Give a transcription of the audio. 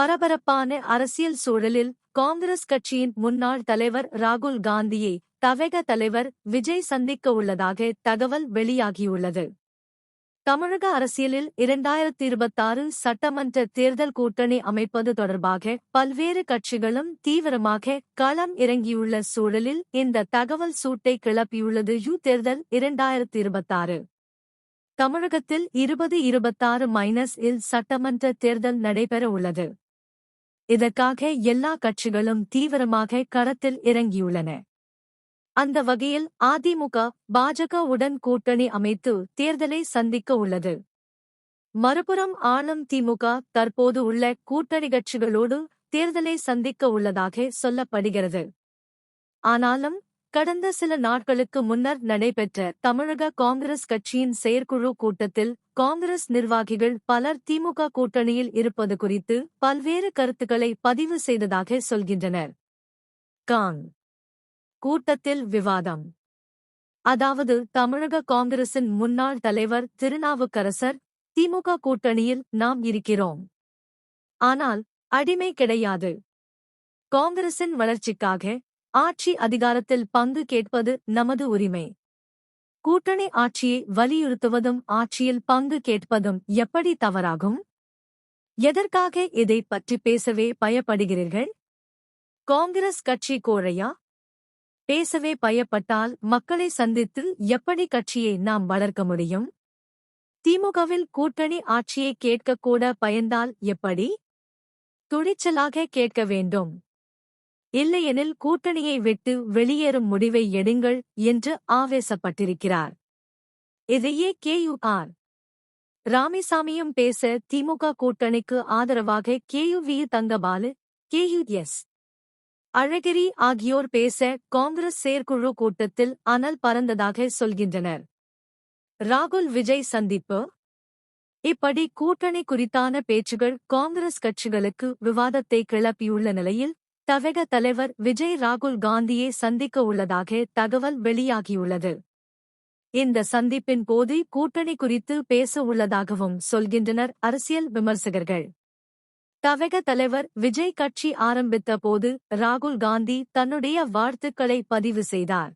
பரபரப்பான அரசியல் சூழலில் காங்கிரஸ் கட்சியின் முன்னாள் தலைவர் ராகுல் காந்தியை தவேக தலைவர் விஜய் சந்திக்க உள்ளதாக தகவல் வெளியாகியுள்ளது. தமிழக அரசியலில் இரண்டாயிரத்தி இருபத்தாறு சட்டமன்ற தேர்தல் கூட்டணி அமைப்பது தொடர்பாக பல்வேறு கட்சிகளும் தீவிரமாக களம் இறங்கியுள்ள சூழலில் இந்த தகவல் சூட்டை கிளப்பியுள்ளது. யு தேர்தல் இரண்டாயிரத்தி இருபத்தாறு தமிழகத்தில் இருபது இருபத்தாறு மைனஸ் இல் சட்டமன்ற தேர்தல் நடைபெற உள்ளது. இதற்காக எல்லா கட்சிகளும் தீவிரமாக களத்தில் இறங்கியுள்ளன. அந்த வகையில் அதிமுக பாஜகவுடன் கூட்டணி அமைத்து தேர்தலை சந்திக்க உள்ளது. மறுபுறம் ஆளும் திமுக தற்போது உள்ள கூட்டணி கட்சிகளோடு தேர்தலை சந்திக்க உள்ளதாக சொல்லப்படுகிறது. ஆனாலும் கடந்த சில நாட்களுக்கு முன்னர் நடைபெற்ற தமிழக காங்கிரஸ் கட்சியின் செயற்குழு கூட்டத்தில் காங்கிரஸ் நிர்வாகிகள் பலர் திமுக கூட்டணியில் இருப்பது குறித்து பல்வேறு கருத்துக்களை பதிவு செய்ததாக சொல்கின்றனர். காங். கூட்டத்தில் விவாதம். அதாவது தமிழக காங்கிரசின் முன்னாள் தலைவர் திருநாவுக்கரசர் திமுக கூட்டணியில் நாம் இருக்கிறோம். ஆனால் அடிமை கிடையாது. காங்கிரசின் வளர்ச்சிக்காக ஆட்சி அதிகாரத்தில் பங்கு கேட்பது நமது உரிமை. கூட்டணி ஆட்சியை வலியுறுத்துவதும் ஆட்சியில் பங்கு கேட்பதும் எப்படி தவறாகும்? எதற்காக இதை பற்றி பேசவே பயப்படுகிறீர்கள்? காங்கிரஸ் கட்சி கோழையா? பேசவே பயப்பட்டால் மக்களை சந்தித்து எப்படி கட்சியை நாம் வளர்க்க முடியும்? திமுகவில் கூட்டணி ஆட்சியை கேட்கக்கூட பயந்தால் எப்படி? துணிச்சலாக கேட்க வேண்டும். இல்லையெனில் கூட்டணியை விட்டு வெளியேறும் முடிவை எடுங்கள் என்று ஆவேசப்பட்டிருக்கிறார். இதையே கேயுஆர். ராமசாமியும் பேச திமுக கூட்டணிக்கு ஆதரவாக கேயுவி தங்கபாலு கேயுஎஸ். அழகிரி ஆகியோர் பேச காங்கிரஸ் செயற்குழு கூட்டத்தில் அனல் பறந்ததாக சொல்கின்றனர். ராகுல் விஜய் சந்திப்பு. இப்படி கூட்டணி குறித்தான பேச்சுகள் காங்கிரஸ் கட்சிகளுக்கு விவாதத்தை கிளப்பியுள்ள நிலையில் தவக தலைவர் விஜய் ராகுல் காந்தியை சந்திக்க உள்ளதாக தகவல் வெளியாகியுள்ளது. இந்த சந்திப்பின் போது கூட்டணி குறித்து பேச உள்ளதாகவும் சொல்கின்றனர் அரசியல் விமர்சகர்கள். தவக தலைவர் விஜய் கட்சி ஆரம்பித்த போது ராகுல் காந்தி தன்னுடைய வாழ்த்துக்களை பதிவு செய்தார்.